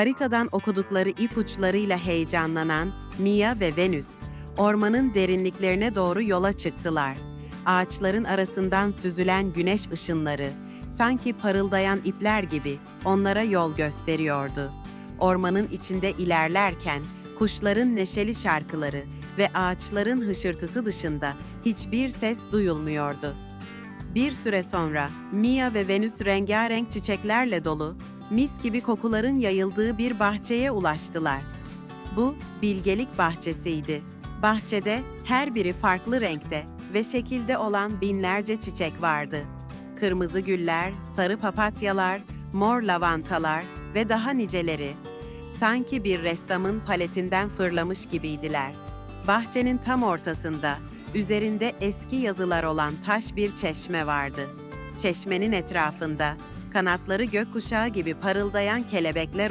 Haritadan okudukları ipuçlarıyla heyecanlanan Mia ve Venüs, ormanın derinliklerine doğru yola çıktılar. Ağaçların arasından süzülen güneş ışınları, sanki parıldayan ipler gibi onlara yol gösteriyordu. Ormanın içinde ilerlerken kuşların neşeli şarkıları ve ağaçların hışırtısı dışında hiçbir ses duyulmuyordu. Bir süre sonra Mia ve Venüs rengarenk çiçeklerle dolu, mis gibi kokuların yayıldığı bir bahçeye ulaştılar. Bu bilgelik bahçesiydi. Bahçede her biri farklı renkte ve şekilde olan binlerce çiçek vardı. Kırmızı güller, sarı papatyalar, mor lavantalar ve daha niceleri. Sanki bir ressamın paletinden fırlamış gibiydiler. Bahçenin tam ortasında, üzerinde eski yazılar olan taş bir çeşme vardı. Çeşmenin etrafında kanatları gökkuşağı gibi parıldayan kelebekler